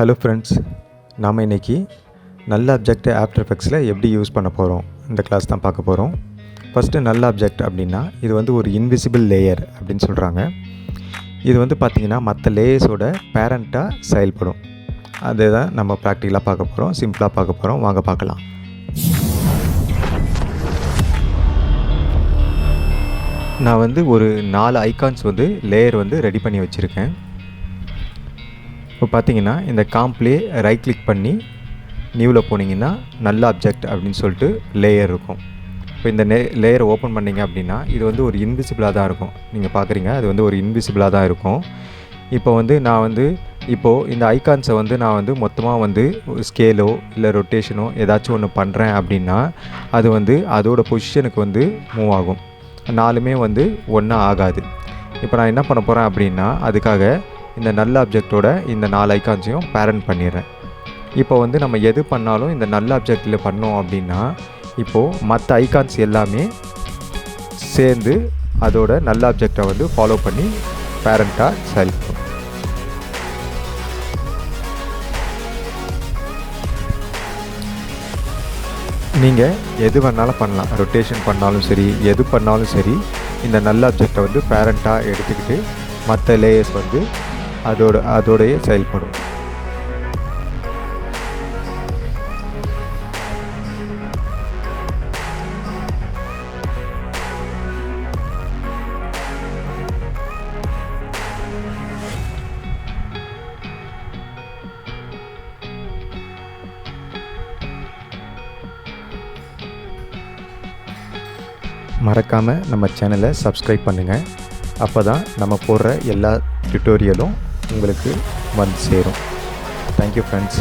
Hello friends நாம் இன்றைக்கி நல்ல அப்ஜெக்ட் ஆஃப்டர் எஃபெக்ட்ஸில் எப்படி யூஸ் பண்ண போகிறோம் இந்த கிளாஸ் தான் பார்க்க போகிறோம் ஃபஸ்ட்டு நல்ல அப்ஜெக்ட் அப்படின்னா இது வந்து ஒரு இன்விசிபிள் லேயர் அப்படின்னு சொல்கிறாங்க இது வந்து பார்த்திங்கன்னா மற்ற லேயர்ஸோட பேரண்ட்டாக செயல்படும். அதை தான் நம்ம ப்ராக்டிக்கலாக பார்க்க போகிறோம் சிம்பிளாக பார்க்க போகிறோம் வாங்க பார்க்கலாம். நான் வந்து ஒரு நாலு ஐகான்ஸ் வந்து லேயர் வந்து ரெடி பண்ணி வச்சுருக்கேன். இப்போ பார்த்தீங்கன்னா இந்த காம்ப்ளே ரைட் கிளிக் பண்ணி நியூவில் போனீங்கன்னா நல்ல அப்ஜெக்ட் அப்படின்னு சொல்லிட்டு லேயர் இருக்கும். இப்போ இந்த நே லேயரை ஓப்பன் பண்ணிங்க அப்படின்னா இது வந்து ஒரு இன்விசிபிளாக தான் இருக்கும். நீங்கள் பார்க்குறீங்க அது வந்து ஒரு இன்விசிபிளாக தான் இருக்கும். இப்போ வந்து நான் வந்து இப்போது இந்த ஐகான்ஸை வந்து நான் வந்து மொத்தமாக வந்து ஸ்கேலோ இல்லை ரொட்டேஷனோ ஏதாச்சும் ஒன்று பண்ணுறேன் அப்படின்னா அது வந்து அதோட பொசிஷனுக்கு வந்து மூவ் ஆகும். நாலுமே வந்து ஒன்றா ஆகாது. இப்போ நான் என்ன பண்ண போகிறேன் அப்படின்னா அதுக்காக இந்த நல்ல அப்ஜெக்டோட இந்த நாலு ஐக்கான்ஸையும் பேரண்ட் பண்ணிடுறேன். இப்போ வந்து நம்ம எது பண்ணாலும் இந்த நல்ல அப்ஜெக்டில் பண்ணோம் அப்படின்னா இப்போது மற்ற ஐகான்ஸ் எல்லாமே சேர்ந்து அதோட நல்ல அப்ஜெக்டை வந்து ஃபாலோ பண்ணி பேரண்ட்டாக செயல்படும் நீங்கள் எது வேணாலும் பண்ணலாம். ரொட்டேஷன் பண்ணாலும் சரி எது பண்ணாலும் சரி இந்த நல்ல அப்ஜெக்டை வந்து பேரண்ட்டாக எடுத்துக்கிட்டு மற்ற லேயர்ஸ் வந்து அதோட அதோடைய செயல்படும். மறக்காமல் நம்ம சேனலை சப்ஸ்கிரைப் பண்ணுங்கள் அப்போ தான் நம்ம போடுற எல்லா டியூட்டோரியலும் உங்களுக்கு வந்து சேரும். Thank you friends